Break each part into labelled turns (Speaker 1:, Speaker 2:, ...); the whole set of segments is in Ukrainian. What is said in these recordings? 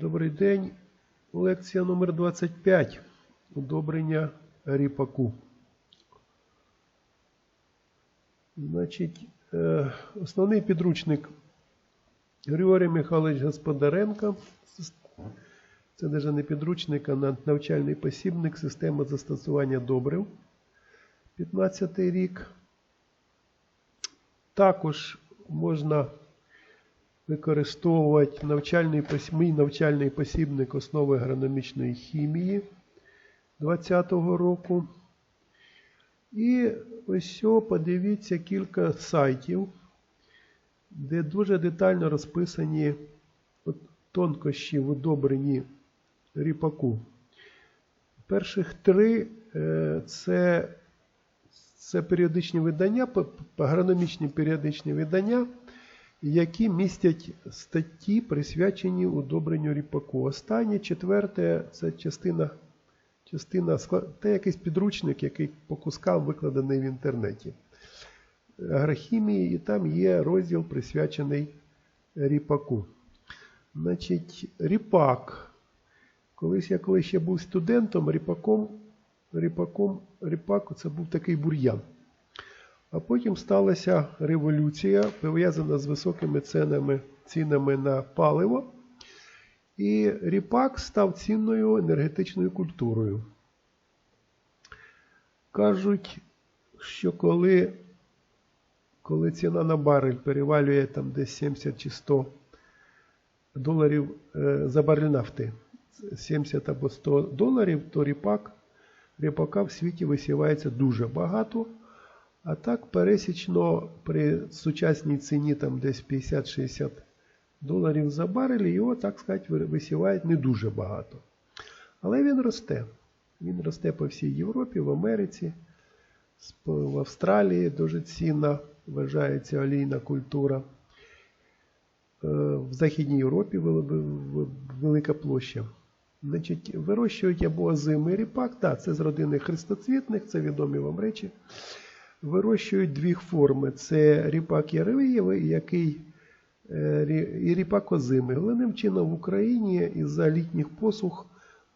Speaker 1: Добрий день. Лекція номер 25. Удобрення ріпаку. Значить, е, основний підручник Григорій Михайлович Господаренко. Це навіть не підручник, а навчальний посібник система застосування добрив. 15 рік. Також можна використовувати навчальний, мій навчальний посібник основи агрономічної хімії 2020 року. І ось подивіться кілька сайтів, де дуже детально розписані тонкощі в удобренні ріпаку. Перших три е, це, це періодичні видання, агрономічні періодичні видання, які містять статті, присвячені удобренню ріпаку. Останнє, четверте, це частина, частина це якийсь підручник, який по кускам викладений в інтернеті. Агрохімії, і там є розділ присвячений ріпаку. Значить, ріпак. Колись я коли ще був студентом, ріпаком, ріпаком, ріпак це був такий бур'ян. А потім сталася революція, пов'язана з високими цінами, цінами на паливо. І ріпак став цінною енергетичною культурою. Кажуть, що коли, коли ціна на барель перевалює там десь 70 чи 100 доларів е, за барель нафти, 70 або 100 доларів, то ріпак, ріпака в світі висівається дуже багато. А так пересічно при сучасній ціні там десь 50-60 доларів за барель, його, так сказати, висівають не дуже багато. Але він росте. Він росте по всій Європі, в Америці, в Австралії дуже цінна вважається олійна культура. Е, В Західній Європі велика площа. Значить, вирощують або озимий ріпак, так, це з родини хрестоцвітних, це відомі вам речі. Вирощують дві форми: це ріпак яревиєвий, який е, і ріпак озимий. Головним чином в Україні із-за літніх посух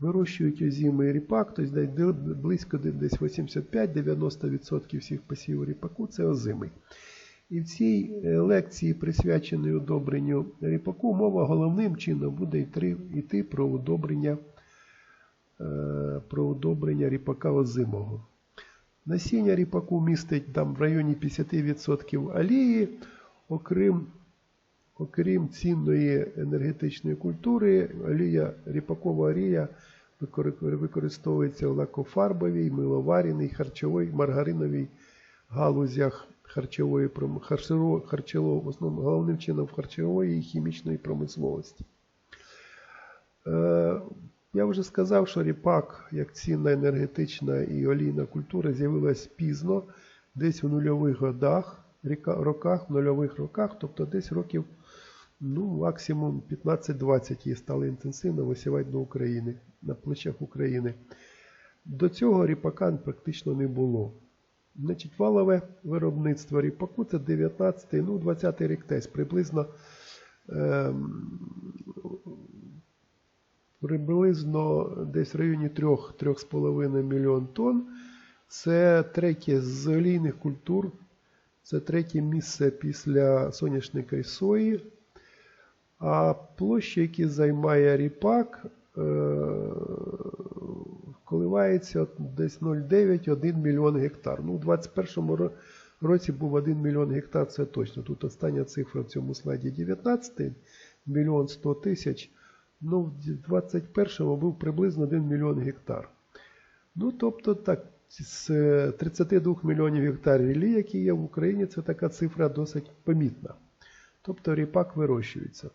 Speaker 1: вирощують озимий ріпак, тобто близько десь 85-90% всіх посівів ріпаку це озимий. І в цій е, лекції, присвяченій удобренню ріпаку, мова головним чином буде йти, йти про удобрення, е, про удобрення ріпака озимого. Насіння ріпаку містить там в районі 50% олії, окрім, окрім цінної енергетичної культури, олія, ріпакова олія використовується в лакофарбовій, миловаріній, харчовій, маргариновій галузях харчової харчово- в головним чином харчової і хімічної промисловості. Е, я вже сказав, що ріпак, як цінна енергетична і олійна культура, з'явилась пізно, десь в нульових годах, роках, в нульових роках, тобто десь років ну, максимум 15-20 її стали інтенсивно висівати до України, на плечах України. До цього ріпака практично не було. Значить, валове виробництво ріпаку це 19 ну 20 рік десь приблизно ем, приблизно десь в районі 3-3,5 мільйон тонн. Це третє з олійних культур. Це третє місце після соняшника і сої. А площі, які займає ріпак, е, коливається десь 0,9-1 мільйон гектар. Ну, у 2021 ро- році був 1 мільйон гектар, це точно. Тут остання цифра в цьому слайді 19 мільйон 100 тисяч. Ну, в 2021 був приблизно 1 мільйон гектар. Ну, тобто, так, з е, 32 мільйонів гектарів рілі, які є в Україні, це така цифра досить помітна. Тобто ріпак вирощується.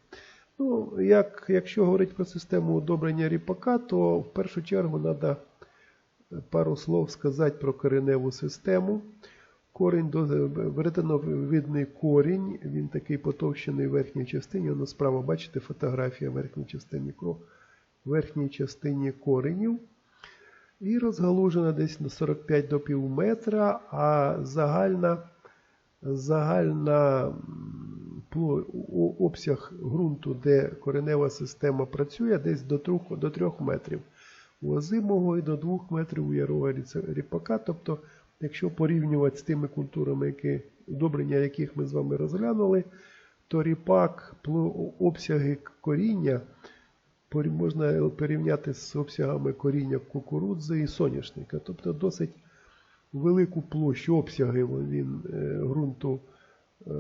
Speaker 1: Ну, як, якщо говорити про систему удобрення ріпака, то в першу чергу треба пару слов сказати про кореневу систему. Корінь до веретеновидний корінь, він такий потовщений в верхній частині. Воно справа, бачите, фотографія в верхній частині, в верхній частині коренів. І розгалужена десь на 45 до пів метра, а загальна, загальна обсяг ґрунту, де коренева система працює, десь до 3, до 3 метрів у озимого і до 2 метрів у ярого ріпака. Тобто, якщо порівнювати з тими культурами, які, удобрення яких ми з вами розглянули, то ріпак, обсяги коріння можна порівняти з обсягами коріння кукурудзи і соняшника. Тобто досить велику площу обсяги він е, ґрунту е,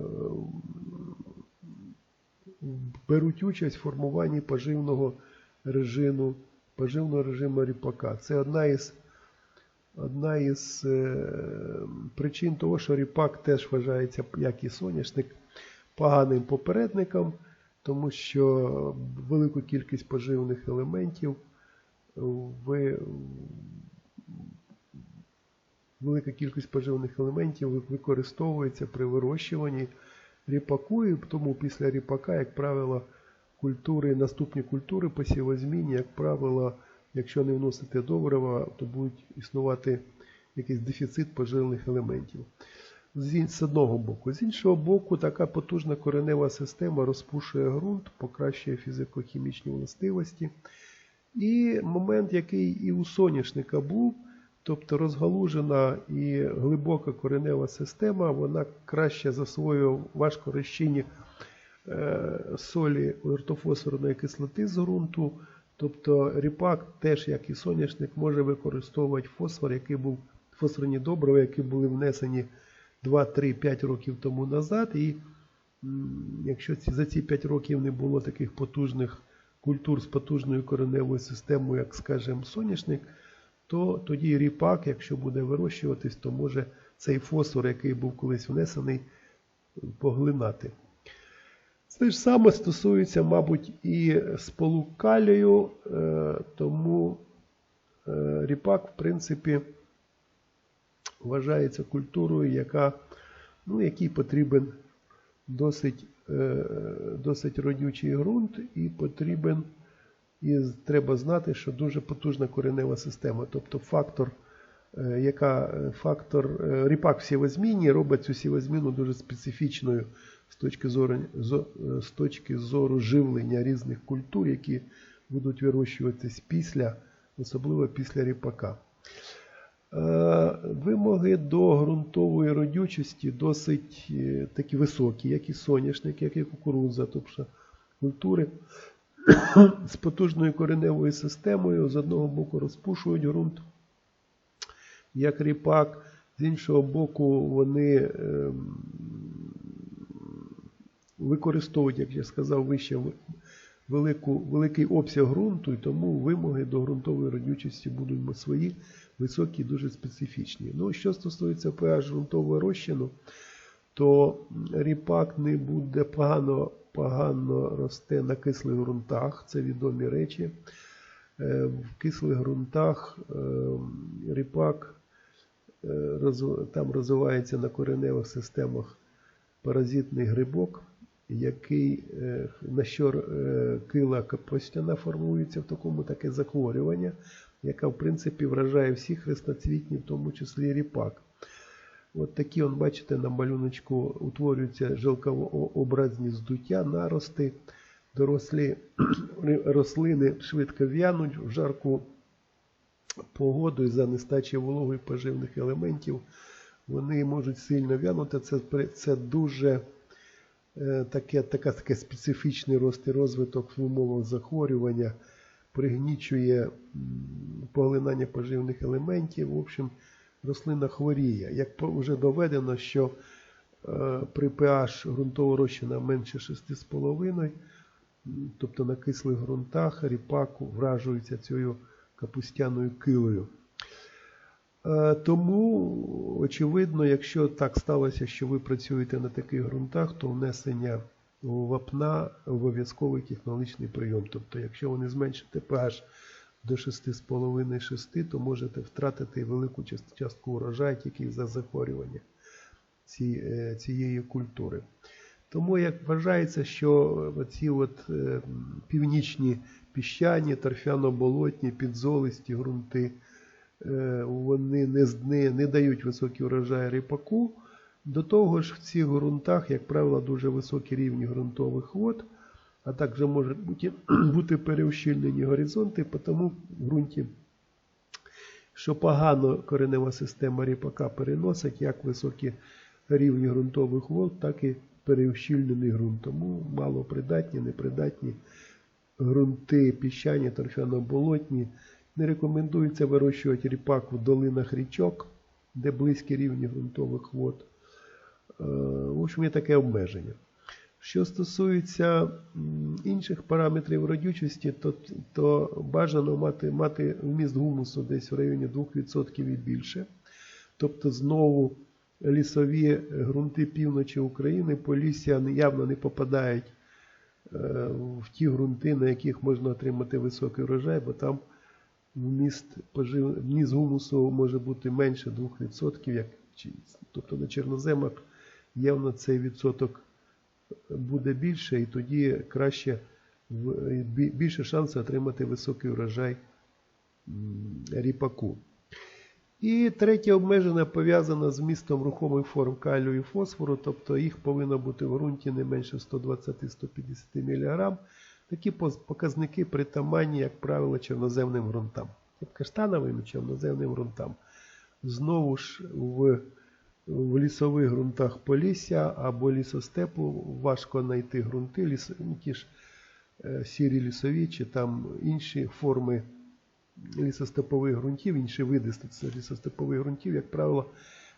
Speaker 1: беруть участь в формуванні поживного режиму, поживного режиму ріпака. Це одна із, одна із е, причин того, що ріпак теж вважається, як і соняшник, поганим попередником, тому що велику кількість поживних елементів ви велика кількість поживних елементів використовується при вирощуванні ріпаку, і тому після ріпака, як правило, культури, наступні культури посівозмінні, як правило, якщо не вносити добрива, то будуть існувати якийсь дефіцит поживних елементів. З одного боку. З іншого боку, така потужна коренева система розпушує ґрунт, покращує фізико-хімічні властивості. І момент, який і у соняшника був, тобто розгалужена і глибока коренева система, вона краще засвоює важкорозчинні е, солі ортофосфорної кислоти з ґрунту. Тобто ріпак, теж як і соняшник, може використовувати фосфор, який був фосфорні добрива, які були внесені 2-3-5 років тому назад. І якщо за ці 5 років не було таких потужних культур з потужною кореневою системою, як, скажімо, соняшник, то тоді ріпак, якщо буде вирощуватись, то може цей фосфор, який був колись внесений, поглинати. Це ж саме стосується, мабуть, і сполук калію, е, тому е, ріпак, в принципі, вважається культурою, яка, ну, якій потрібен досить, е, досить родючий ґрунт і потрібен, і треба знати, що дуже потужна коренева система. Тобто фактор, яка е, фактор е, ріпак в робить цю сівозміну дуже специфічною з точки зору, е, з точки зору живлення різних культур, які будуть вирощуватись після, особливо після ріпака. Е, Вимоги до ґрунтової родючості досить е, такі високі, як і соняшник, як і кукурудза, тобто культури з потужною кореневою системою з одного боку розпушують ґрунт, як ріпак, з іншого боку, вони ем, використовують, як я сказав, вище велику, великий обсяг ґрунту, і тому вимоги до ґрунтової родючості будуть свої високі і дуже специфічні. Ну, що стосується pH ґрунтового розчину, то ріпак не буде погано, погано росте на кислих ґрунтах, це відомі речі. Е, В кислих ґрунтах е, ріпак там розвивається на кореневих системах паразитний грибок, який е, на що е, кила капустяна формується в такому таке захворювання, яке в принципі вражає всі хрестоцвітні, в тому числі ріпак. От такі, он, бачите, на малюночку утворюються жилковообразні здуття, нарости, дорослі рослини швидко в'януть в жарку погоду із-за нестачі вологи поживних елементів. Вони можуть сильно в'янути. Це, це дуже е, таке, така, таке специфічний рост і розвиток в умовах захворювання, пригнічує поглинання поживних елементів. В общем, рослина хворіє. Як вже доведено, що е, при pH ґрунтового розчина менше 6,5, тобто на кислих ґрунтах ріпак вражується цією капустяною килою. Е, Тому, очевидно, якщо так сталося, що ви працюєте на таких ґрунтах, то внесення вапна обов'язковий технологічний прийом. Тобто, якщо ви не зменшите pH до 6,5-6, то можете втратити велику частку урожаю тільки за захворювання е, цієї культури. Тому як вважається, що ці от е, північні піщані, торфяно-болотні, підзолисті ґрунти, е, вони не, не, не дають високий урожай ріпаку. До того ж, в цих ґрунтах, як правило, дуже високі рівні ґрунтових вод, а також можуть бути, бути переущільнені горизонти, тому в ґрунті, що погано коренева система ріпака переносить як високі рівні ґрунтових вод, так і переущільнений ґрунт. Тому малопридатні, непридатні ґрунти, піщані, торфяно-болотні. Не рекомендується вирощувати ріпак в долинах річок, де близькі рівні ґрунтових вод. Е, В общем, є таке обмеження. Що стосується інших параметрів родючості, то, то бажано мати, мати вміст гумусу десь в районі 2% і більше. Тобто знову лісові ґрунти півночі України, полісся явно не попадають е, в ті ґрунти, на яких можна отримати високий врожай, бо там вміст, пожив... вміст гумусу може бути менше 2%, як... тобто на чорноземах явно цей відсоток буде більше, і тоді краще більше шансу отримати високий врожай ріпаку. І третє обмеження пов'язане з містом рухомих форм калію і фосфору, тобто їх повинно бути в ґрунті не менше 120-150 мг. Такі показники притаманні, як правило, чорноземним ґрунтам. Як каштановим і чорноземним ґрунтам. Знову ж в, в лісових ґрунтах полісся або лісостепу важко знайти ґрунти, ліс, ті ж е, сірі лісові чи там інші форми лісостепових ґрунтів, інші види лісостепових ґрунтів, як правило,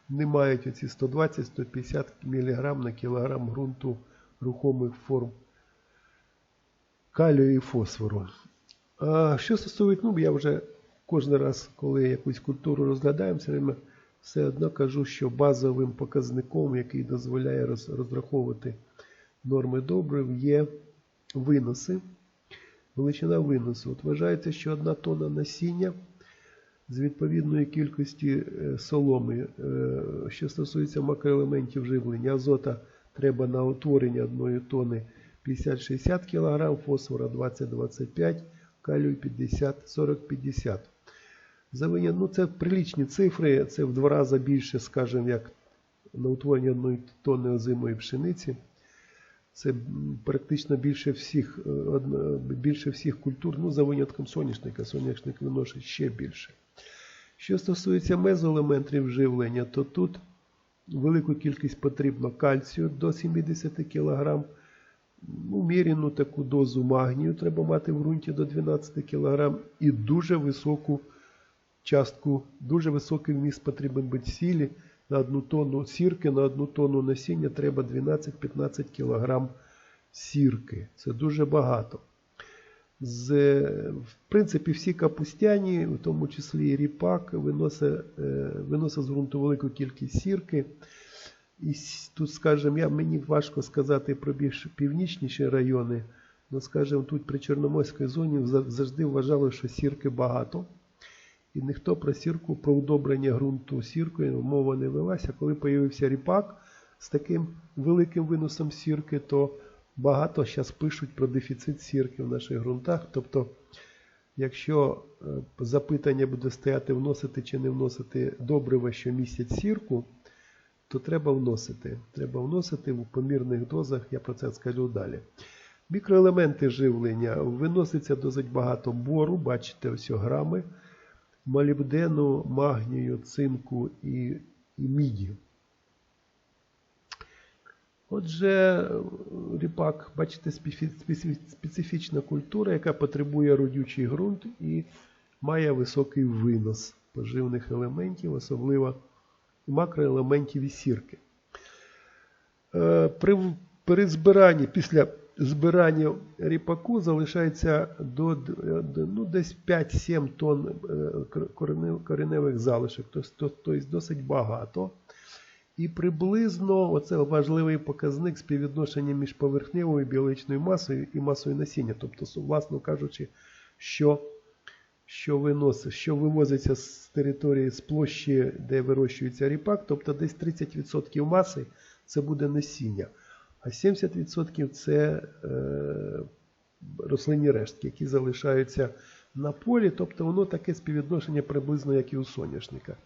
Speaker 1: не мають оці 120-150 мг на кілограм ґрунту рухомих форм калію і фосфору. А що стосується, ну я вже кожен раз, коли якусь культуру розглядаємо, все время все одно кажу, що базовим показником, який дозволяє роз- розраховувати норми добрив, є виноси. Величина виносу. От вважається, що одна тонна насіння з відповідної кількості е, соломи, е, що стосується макроелементів живлення, азота треба на утворення одної тонни 50-60 кг, фосфора 20-25, калію 50-40-50. За виня- ну, це прилічні цифри, це в два рази більше, скажімо, як на утворення одної тонни озимої пшениці. Це практично більше всіх, е, більше всіх культур, ну за винятком соняшника, соняшник виношить ще більше. Що стосується мезоелементів живлення, то тут велику кількість потрібно кальцію до 70 кг. Уміряну таку дозу магнію треба мати в ґрунті до 12 кг і дуже високу частку, дуже високий вміст потрібен бути сілі на одну тонну сірки, на одну тонну насіння треба 12-15 кг сірки. Це дуже багато. З, в принципі, всі капустяні, в тому числі і ріпак, виносить, е, виносить з ґрунту велику кількість сірки. І тут, скажімо, мені важко сказати про більш північніші райони, але, скажімо, тут при Чорноморській зоні завжди вважали, що сірки багато. І ніхто про сірку, про удобрення ґрунту сіркою мова не велася. Коли з'явився ріпак з таким великим виносом сірки, то багато зараз пишуть про дефіцит сірки в наших ґрунтах. Тобто, якщо е, запитання буде стояти вносити чи не вносити добрива, що містять сірку, то треба вносити. Треба вносити в помірних дозах, я про це скажу далі. Мікроелементи живлення виноситься досить багато бору, бачите, ось грами, молібдену, магнію, цинку і, і міді. Отже, ріпак, бачите, специфічна культура, яка потребує родючий ґрунт і має високий винос поживних елементів, особливо макроелементів і сірки. Е, При, при збиранні, після збирання ріпаку залишається до, ну, десь 5-7 тонн е, кор- коренев- кореневих залишок, тобто досить багато. І приблизно оце важливий показник співвідношення між поверхневою біологічною масою і масою насіння. Тобто, власно кажучи, що, що, виносить, що вивозиться з території, з площі, де вирощується ріпак, тобто десь 30% маси це буде насіння, а 70% це е, рослинні рештки, які залишаються на полі, тобто воно таке співвідношення приблизно, як і у соняшника.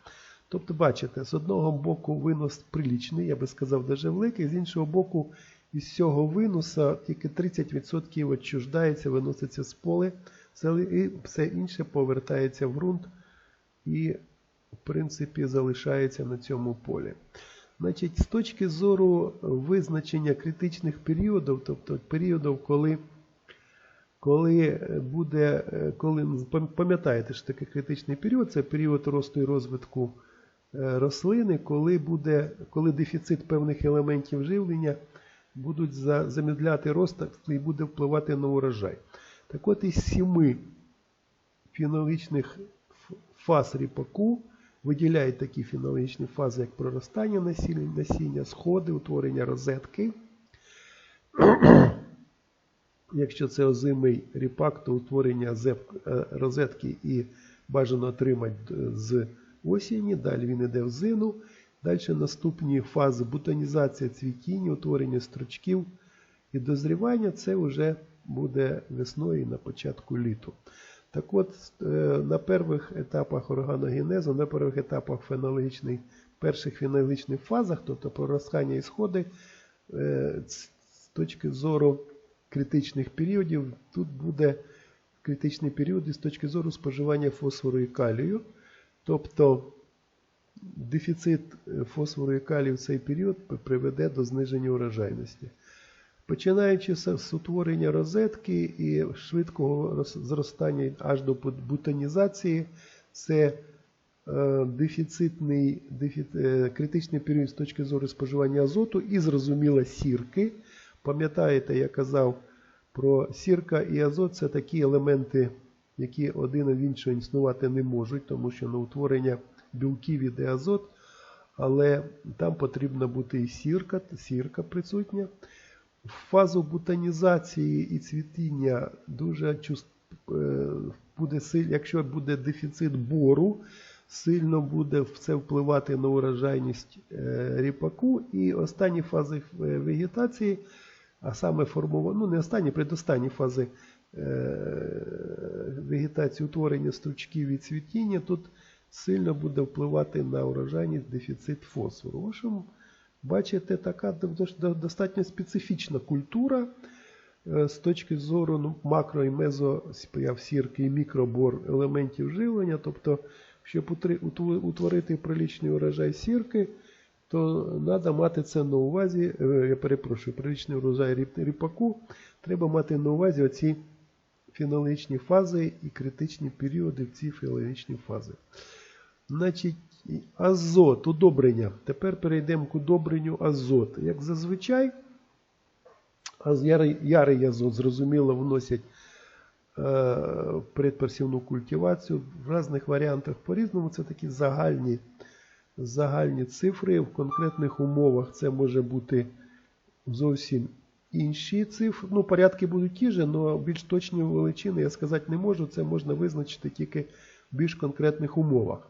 Speaker 1: Тобто, бачите, з одного боку винос прилічний, я би сказав, даже великий, з іншого боку, із цього винуса тільки 30% відчуждається, виноситься з поле, і все інше повертається в ґрунт і, в принципі, залишається на цьому полі. Значить, з точки зору визначення критичних періодів, тобто періодів, коли коли буде, е, коли пам'ятаєте, що таке критичний період, це період росту і розвитку е, рослини, коли буде, коли дефіцит певних елементів живлення будуть за- замедляти рост і буде впливати на урожай. Так от із сіми фенологічних ф- фаз ріпаку виділяють такі фенологічні фази, як проростання насіння, насіння, сходи, утворення розетки. Якщо це озимий ріпак, то утворення е, розетки і бажано отримати е, з осені. Далі він йде в зину. Далі наступні фази бутонізація цвітіння, утворення стручків і дозрівання це вже буде весною і на початку літу. Так от, е, на перших етапах органогенезу, на перших етапах фенологічних, перших фенологічних фазах, тобто проростання і сходи, е, з точки зору критичних періодів, тут буде критичний період з точки зору споживання фосфору і калію. Тобто дефіцит е, фосфору і калію в цей період приведе до зниження урожайності. Починаючи з утворення розетки і швидкого зростання аж до бут- бутонізації, це е, дефіцитний, дефіт, е, критичний період з точки зору споживання азоту і зрозуміло сірки. Пам'ятаєте, я казав про сірка і азот це такі елементи, які один від іншого існувати не можуть, тому що на утворення білків іде азот, але там потрібна бути і сірка, сірка присутня. В фазу бутонізації і цвітіння дуже е, буде якщо буде дефіцит бору, сильно буде це впливати на урожайність е, ріпаку. І останні фази е, вегетації, а саме формування, ну не останні, предостанні фази вегетації утворення стручків і цвітіння, тут сильно буде впливати на урожайність дефіцит фосфору. Бачите, така достатньо специфічна культура е, з точки зору ну, макро і мезоспяв сірки і мікробор елементів живлення. Тобто, щоб утворити приличний урожай сірки, то треба мати це на увазі. е, Я перепрошую, приличний урожай ріпаку. Треба мати на увазі оці фенологічні фази і критичні періоди в ці фенологічні фази. Значить, і азот, удобрення. Тепер перейдемо к удобренню азот. Як зазвичай, аз- ярий, ярий азот, зрозуміло, вносять е, в предпосівну культивацію в різних варіантах по-різному. Це такі загальні, загальні цифри. В конкретних умовах це може бути зовсім інші цифри. Ну, порядки будуть ті ж, але більш точні величини я сказати не можу. Це можна визначити тільки в більш конкретних умовах.